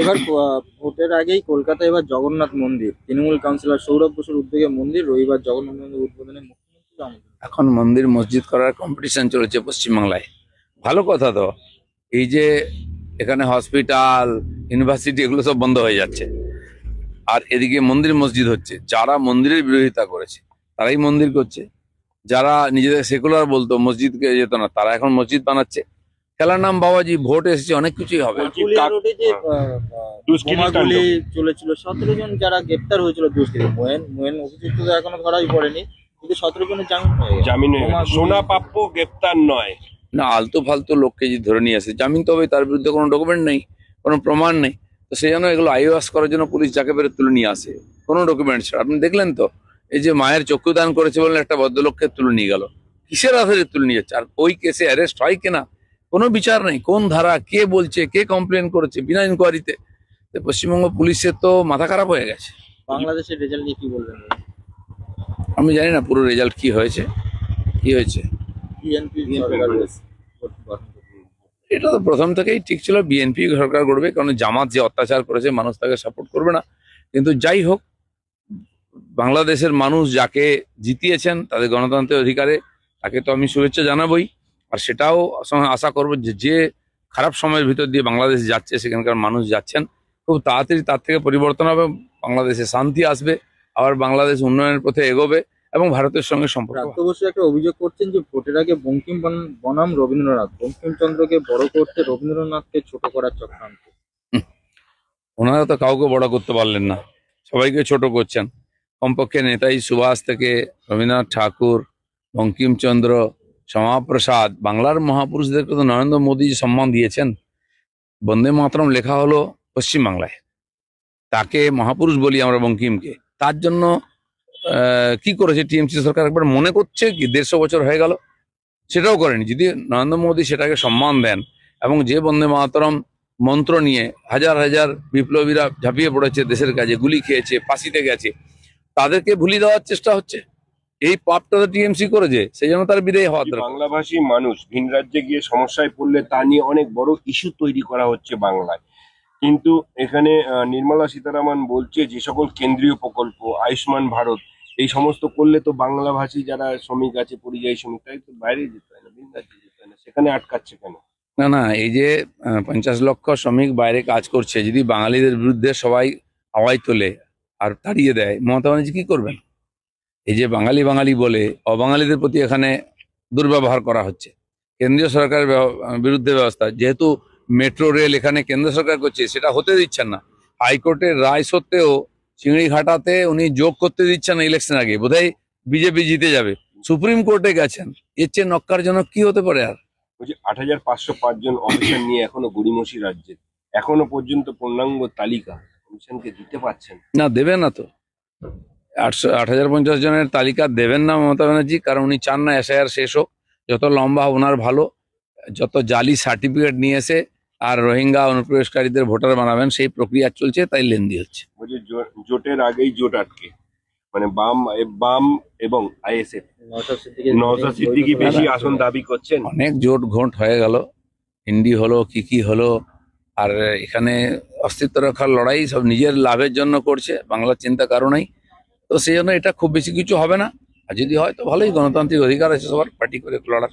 এবার ভোটের আগেই কলকাতায় এবার জগন্নাথ মন্দির। তৃণমূল কাউন্সিলর সৌরভ বসুর উদ্যোগে মন্দির, রবিবার জগন্নাথ মন্দির উদ্বোধনে এখন মন্দির, মসজিদ করার কম্পিটিশন চলেছে পশ্চিমবাংলায়। ভালো কথা তো, এই যে এখানে হসপিটাল ইউনিভার্সিটি এগুলো সব বন্ধ হয়ে যাচ্ছে। আর এদিকে মন্দির, মসজিদ হচ্ছে। যারা মন্দিরের বিরোধিতা করেছে, তারাই মন্দির করছে। যারা নিজেদের সেকুলার বলতো, মসজিদকে যেত না, তারা এখন মসজিদ বানাচ্ছে। খেলার নাম বাবাজি ভোট এসেছে অনেক কিছুই হবে। পুরুলিয়া রোডে যে আহ, আহ, দুষ্কৃতী বোমাগুলি চলেছিল সতেরো জন যারা গ্রেপ্তার হয়েছিল দুষ্কৃতী মোয়েন মোয়েন অভিযুক্ত এখনও ধরাই পড়েনি কিন্তু সতেরো জনের জামিন হয়ে হয়ে সোনা প্রাপ্য গ্রেপ্তার নয়। না আলতু ফালতু লোককে যদি ধরে নিয়ে আসে জামিন তো হবে তার বিরুদ্ধে কোনো ডকুমেন্ট নেই কোনো প্রমাণ নেই। তো সেই জন্য এগুলো আইওয়াস করার জন্য পুলিশ যাকে বেরো তুলে নিয়ে আসে কোনো ডকুমেন্ট ছাড়া। আপনি দেখলেন তো এই যে মায়ের চক্ষুদান করেছে বলে একটা ভদ্রলোককে তুলে নিয়ে গেল। কিসের আধারে তুলে নিয়ে যাচ্ছে? আর ওই কেসে অ্যারেস্ট হয় কিনা? কোনো বিচার নেই কোন ধারা কে বলছে কে কমপ্লেন করেছে বিনা ইনকোয়ারিতে তো পশ্চিমবঙ্গ পুলিশের তো মাথা খারাপ হয়ে গেছে। বাংলাদেশের রেজাল্ট নিয়ে কি বলবেন? আমি জানি না পুরো রেজাল্ট কি হয়েছে কি হয়েছে। এটা তো প্রথম থেকেই ঠিক ছিল বিএনপি সরকার করবে কারণ জামাত যে অত্যাচার করেছে মানুষ তাকে সাপোর্ট করবে না। কিন্তু যাই হোক বাংলাদেশের মানুষ যাকে জিতিয়েছেন তাদের গণতন্ত্রের অধিকারে তাকে তো আমি শুভেচ্ছা জানাবই। আর সেটাও আশা- করব যে যে খারাপ সময়ের ভিতর দিয়ে বাংলাদেশ যাচ্ছে সেখানকার মানুষ যাচ্ছেন খুব তাড়াতাড়ি তার থেকে পরিবর্তন হবে বাংলাদেশে শান্তি আসবে আবার বাংলাদেশ উন্নয়নের পথে এগোবে এবং ভারতের সঙ্গে সম্পর্ক প্রাপ্ত একটা অভিযোগ করছেন যে ভোটের আগে বঙ্কিম বনাম রবীন্দ্রনাথ বঙ্কিমচন্দ্রকে বড় করতে রবীন্দ্রনাথকে ছোট করার চক্রান্ত। ওনারা তো কাউকে বড় করতে পারলেন না সবাইকে ছোট করছেন। কমপক্ষে নেতাজি সুভাষ থেকে রবীন্দ্রনাথ ঠাকুর বঙ্কিমচন্দ্র শ্যামাপ্রসাদ, বাংলার মহাপুরুষদেরকে তো নরেন্দ্র মোদী সম্মান দিয়েছেন। বন্দে মাতরম লেখা হলো পশ্চিমবাংলায়। তাকে মহাপুরুষ বলি আমরা বঙ্কিমকে। তার জন্য কি করেছে টিএমসি সরকার? একবার মনে করছে কি দেড়শো বছর হয়ে গেল? সেটাও করেনি। যদি নরেন্দ্র মোদী সেটাকে সম্মান দেন এবং যে বন্দে মাতরম মন্ত্র নিয়ে হাজার হাজার বিপ্লবীরা ঝাঁপিয়ে পড়েছে, দেশের কাজে গুলি খেয়েছে, ফাঁসিতে গেছে, তাদেরকে ভুলিয়ে দেওয়ার চেষ্টা হচ্ছে? এই পাপটা তো টিএমসি করেছে সেই জন্য তার বিদায় হওয়ার দরকার। বাংলাভাষী মানুষ ভিন রাজ্যে গিয়ে সমস্যায় পড়লে তা নিয়ে অনেক বড় ইস্যু তৈরি করা হচ্ছে বাংলায়। কিন্তু এখানে নির্মলা সীতারামন বলছে যে সকল কেন্দ্রীয় প্রকল্প আয়ুষ্মান ভারত এই সমস্ত করলে তো বাংলাভাষী যারা শ্রমিক আছে পরিযায়ী শ্রমিক তাই তো বাইরে যেতে হয় না ভিন রাজ্যে যেতে হয় না সেখানে আটকাচ্ছে কেন? না না এই যে পঞ্চাশ লক্ষ শ্রমিক বাইরে কাজ করছে যদি বাঙালিদের বিরুদ্ধে সবাই আওয়াজ তোলে আর তাড়িয়ে দেয় মমতা ব্যানার্জি কি করবেন? এই যে বাঙালি বাঙালি বলে অবাঙালিদের প্রতি এখানে দুর্ব্যবহার করা হচ্ছে। কেন্দ্রীয় সরকারের বিরুদ্ধে ব্যবস্থা যেহেতু মেট্রো রেল এখানে কেন্দ্র সরকার করছে সেটা হতে দিচ্ছেন না। হাইকোর্টের রায় সত্ত্বেও চিংড়িঘাটাতে উনি যোগ করতে দিচ্ছেন না ইলেকশন আগে বোধহয় বিজেপি জিতে যাবে। সুপ্রিম কোর্টে গেছেন এর চেয়ে নক্কারজনক কি হতে পারে আর? আট হাজার পাঁচশো পাঁচজন অফিসার নিয়ে এখনও গড়িমসি রাজ্যে এখনও পর্যন্ত পূর্ণাঙ্গ তালিকা কমিশনকে দিতে পারছেন না। দেবেন না তো। আটশো আট হাজার পঞ্চাশ জনের তালিকা দেবেন না মমতা ব্যানার্জি কারণ উনি চান না এসআইআর শেষ হোক। যত লম্বা ওনার ভালো যত জালি সার্টিফিকেট নিয়ে এসে আর রোহিঙ্গা অনুপ্রবেশকারীদের ভোটার বানাবেন সেই প্রক্রিয়া চলছে তাই লেন্দি হচ্ছে। জোটের আগেই জোট আটকে। মানে বাম বাম এবং আইএসএফ। সিদ্দিকি বেশি আসন দাবি করছেন। অনেক জোট ঘোট হয়ে গেল। হিন্দি হলো কি কি হলো আর এখানে অস্তিত্ব রক্ষার লড়াই সব নিজের লাভের জন্য করছে বাংলার চিন্তা কারণেই তো সেই জন্য এটা খুব বেশি কিছু হবে না। আর যদি হয় তো ভালোই গণতান্ত্রিক অধিকার আছে সবার, পার্টি করে লড়ার।